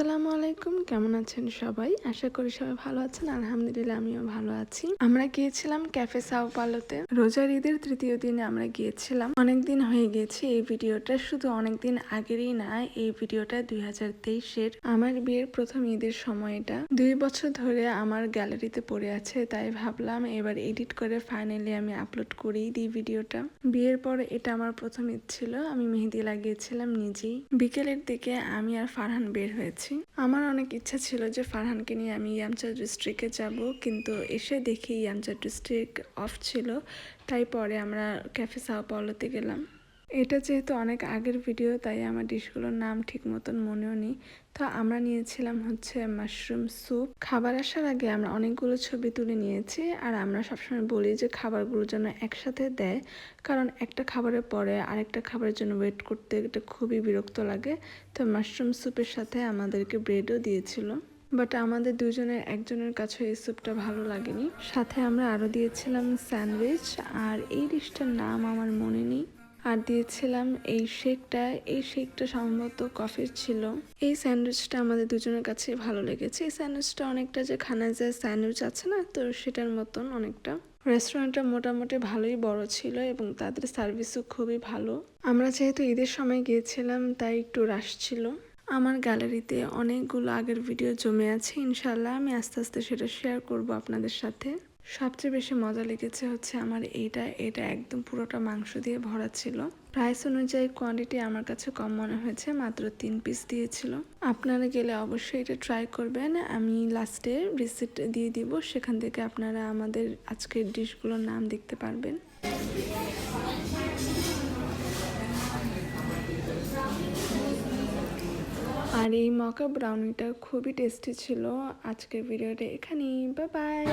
আসসালামু আলাইকুম, কেমন আছেন সবাই? আশা করি সবাই ভালো আছেন। আলহামদুলিল্লাহ, আমিও ভালো আছি। আমরা গিয়েছিলাম ক্যাফে সাও পালোতে। রোজার ঈদের তৃতীয় দিনে আমরা গিয়েছিলাম। অনেকদিন হয়ে গেছে এই ভিডিওটা, শুধু অনেকদিন আগেরই না, এই ভিডিওটা দুই হাজার তেইশের আমার বিয়ের প্রথম ঈদের সময়টা। দুই বছর ধরে আমার গ্যালারিতে পড়ে আছে, তাই ভাবলাম এবার এডিট করে ফাইনালি আমি আপলোড করেই দিই ভিডিওটা। বিয়ের পর এটা আমার প্রথম ঈদ ছিল, আমি মেহেদি লাগিয়েছিলাম নিজেই। বিকেলের দিকে আমি আর ফারহান বের হয়েছি। আমার অনেক ইচ্ছা ছিল যে ফারহানকে নিয়ে আমি ইয়ামচা ডিস্ট্রিক্টে যাব, কিন্তু এসে দেখি ইয়ামচা ডিস্ট্রিক্ট অফ ছিল, তাই পরে আমরা ক্যাফে সাও পাওলোতে গেলাম। এটা যেহেতু অনেক আগের ভিডিও, তাই আমার ডিশগুলোর নাম ঠিক মতন মনেও নেই। তো আমরা নিয়েছিলাম হচ্ছে মাশরুম স্যুপ। খাবার আসার আগে আমরা অনেকগুলো ছবি তুলে নিয়েছি আর আমরা সবসময় বলি যে খাবারগুলো যেন একসাথে দেয়, কারণ একটা খাবারের পরে আরেকটা খাবারের জন্য ওয়েট করতে এটা খুবই বিরক্ত লাগে। তো মাশরুম স্যুপের সাথে আমাদেরকে ব্রেডও দিয়েছিল। বাট আমাদের দুজনের, একজনের কাছে এই স্যুপটা ভালো লাগেনি। সাথে আমরা আরও দিয়েছিলাম স্যান্ডউইচ, আর এই ডিশটার নাম আমার মনে নেই। আর দিয়েছিলাম এই শেকটা। এই শেকটা সম্ভবত কফির ছিল। এই স্যান্ডউইচটা আমাদের দুজনের কাছে ভালো লেগেছে। এই স্যান্ডউইচটা অনেকটা যে খানায় যে স্যান্ডউইচ আছে না, তো সেটার মতন অনেকটা। রেস্টুরেন্টটা মোটামুটি ভালোই বড় ছিল এবং তাদের সার্ভিসও খুবই ভালো। আমরা যেহেতু ঈদের সময় গিয়েছিলাম, তাই একটু রাশ ছিল। আমার গ্যালারিতে অনেকগুলো আগের ভিডিও জমে আছে। ইনশাল্লাহ আমি আস্তে আস্তে সেটা শেয়ার করব আপনাদের সাথে। সবচেয়ে বেশি মজা লেগেছে হচ্ছে আমার এইটা এটা একদম পুরোটা মাংস দিয়ে ভরা ছিল। প্রাইস অনুযায়ী কোয়ান্টিটি আমার কাছে কম মনে হয়েছে, মাত্র তিন পিস দিয়েছিল। আপনারা গেলে অবশ্যই এটা ট্রাই করবেন। আমি লাস্টে রিসিপ্ট দিয়ে দিব, সেখান থেকে আপনারা আমাদের আজকের ডিশগুলোর নাম দেখতে পারবেন। আর এই মকা ব্রাউনিটা খুবই টেস্টি ছিল। আজকের ভিডিওটা এখানেই। বা বাই